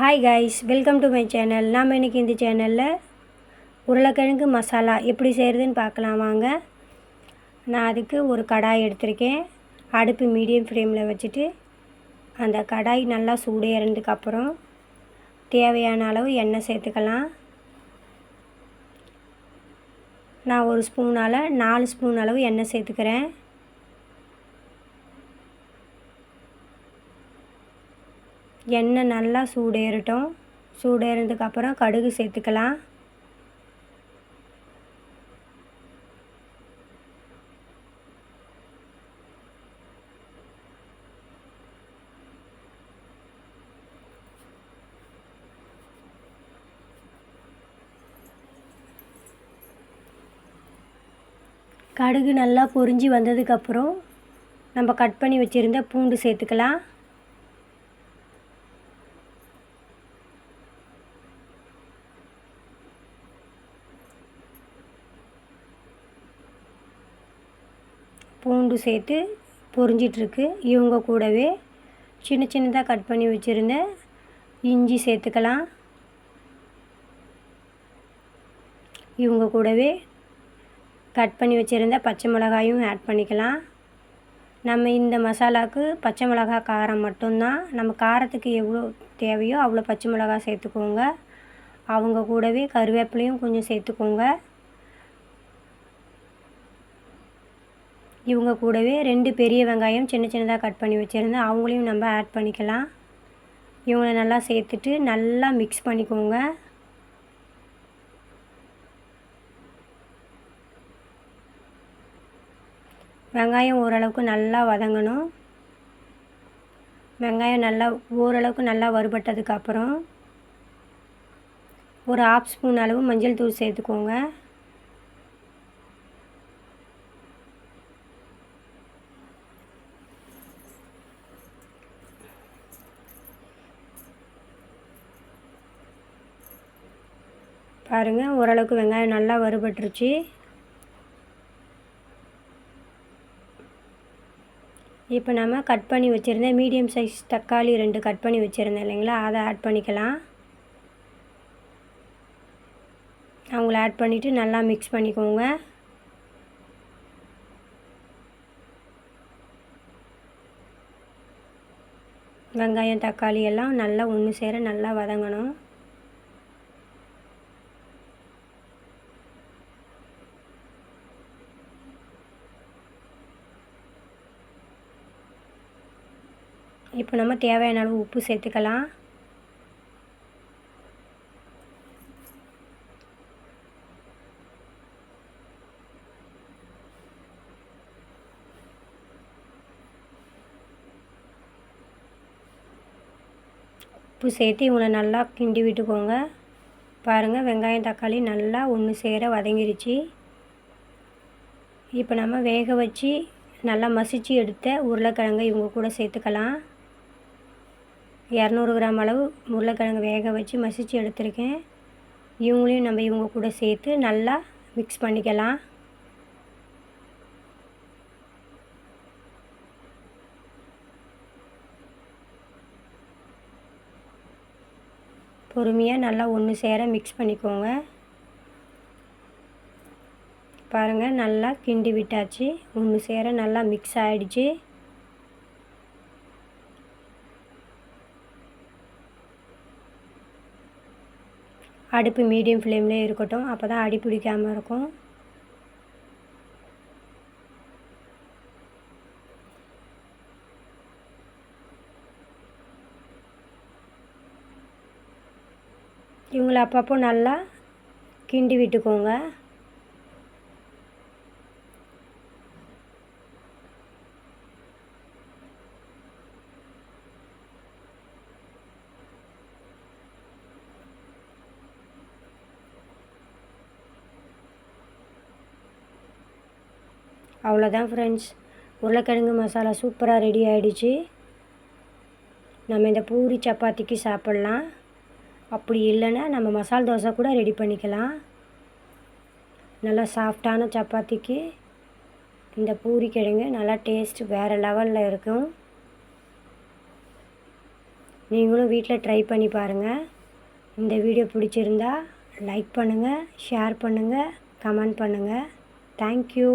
Hi guys welcome to my channel நாம் இன்றைக்கி இந்த சேனலில் உருளைக்கிழங்கு மசாலா எப்படி செய்கிறதுன்னு பார்க்கலாம் வாங்க. நான் அதுக்கு ஒரு கடாய் எடுத்திருக்கேன். அடுப்பு மீடியம் ஃப்ளேமில் வச்சுட்டு அந்த கடாய் நல்லா சூடேறதுக்கப்புறம் தேவையான அளவு எண்ணெய் சேர்த்துக்கலாம். நான் ஒரு ஸ்பூனால் நாலு ஸ்பூன் அளவு எண்ணெய் சேர்த்துக்கிறேன். எண்ணெய் நல்லா சூடேறட்டும். சூடேறினதுக்கப்புறம் கடுகு சேர்த்துக்கலாம். கடுகு நல்லா பொரிஞ்சு வந்ததுக்கப்புறம் நம்ம கட் பண்ணி வச்சுருந்த பூண்டு சேர்த்துக்கலாம். பூண்டு சேர்த்து பொரிஞ்சிட்ருக்கு. இவங்க கூடவே சின்ன சின்னதாக கட் பண்ணி வச்சுருந்த இஞ்சி சேர்த்துக்கலாம். இவங்க கூடவே கட் பண்ணி வச்சுருந்த பச்சை மிளகாயும் ஆட் பண்ணிக்கலாம். நம்ம இந்த மசாலாவுக்கு பச்சை மிளகா காரம் மட்டும்தான். நம்ம காரத்துக்கு எவ்வளோ தேவையோ அவ்வளோ பச்சை மிளகா சேர்த்துக்கோங்க. அவங்க கூடவே கருவேப்பிலையும் கொஞ்சம் சேர்த்துக்கோங்க. இவங்க கூடவே ரெண்டு பெரிய வெங்காயம் சின்ன சின்னதாக கட் பண்ணி வச்சுருந்தேன் அவங்களையும் நம்ம ஆட் பண்ணிக்கலாம். இவங்களை நல்லா சேர்த்துட்டு நல்லா மிக்ஸ் பண்ணிக்கோங்க. வெங்காயம் ஓரளவுக்கு நல்லா வதங்கணும். வெங்காயம் நல்லா ஓரளவுக்கு நல்லா வறுபட்டதுக்கப்புறம் ஒரு ஆஃப் ஸ்பூன் அளவு மஞ்சள் தூள் சேர்த்துக்கோங்க. பாருங்கள் ஓரளவுக்கு வெங்காயம் நல்லா வறுபட்டுருச்சு. இப்போ நம்ம கட் பண்ணி வச்சுருந்தேன் மீடியம் சைஸ் தக்காளி ரெண்டு கட் பண்ணி வச்சுருந்தேன் இல்லைங்களா? அதை ஆட் பண்ணிக்கலாம். அவங்கள ஆட் பண்ணிவிட்டு நல்லா மிக்ஸ் பண்ணிக்கோங்க. வெங்காயம் தக்காளி எல்லாம் நல்லா ஒன்று சேர நல்லா வதங்கணும். இப்போ நம்ம தேவையான அளவு உப்பு சேர்த்துக்கலாம். உப்பு சேர்த்து இவங்களை நல்லா கிண்டி விட்டுக்கோங்க. பாருங்கள் வெங்காயம் தக்காளி நல்லா ஒன்று சேர வதங்கிருச்சு. இப்போ நம்ம வேக வச்சு நல்லா மசிச்சு எடுத்த உருளைக்கிழங்கை இவங்க கூட சேர்த்துக்கலாம். இரநூறு கிராம் அளவு உருளைக்கிழங்கு வேக வச்சு மசித்து எடுத்திருக்கேன். இவங்களையும் நம்ம இவங்க கூட சேர்த்து நல்லா மிக்ஸ் பண்ணிக்கலாம். பொறுமையாக நல்லா ஒன்று சேர மிக்ஸ் பண்ணிக்கோங்க. பாருங்கள் நல்லா கிண்டி விட்டாச்சு. ஒன்று சேர நல்லா மிக்ஸ் ஆகிடுச்சு அடுப்பு மீடியம் ஃப்ளேம்லேயே இருக்கட்டும். அப்போ தான் அடி பிடிக்காமல் இருக்கும். இவங்களை அப்பப்போ நல்லா கிண்டி விட்டுக்கோங்க. அவ்வளோதான் ஃப்ரெண்ட்ஸ் உருளைக்கிழங்கு மசாலா சூப்பராக ரெடி ஆகிடுச்சு நம்ம இந்த பூரி சப்பாத்திக்கு சாப்பிட்லாம். அப்படி இல்லைன்னா நம்ம மசால் தோசை கூட ரெடி பண்ணிக்கலாம். நல்லா சாஃப்டான சப்பாத்திக்கு இந்த பூரி கிழங்கு நல்லா டேஸ்ட் வேறு லெவலில் இருக்கும். நீங்களும் வீட்டில் ட்ரை பண்ணி பாருங்கள் இந்த வீடியோ பிடிச்சிருந்தா லைக் பண்ணுங்கள் ஷேர் பண்ணுங்கள் கமெண்ட் பண்ணுங்கள் தேங்க்யூ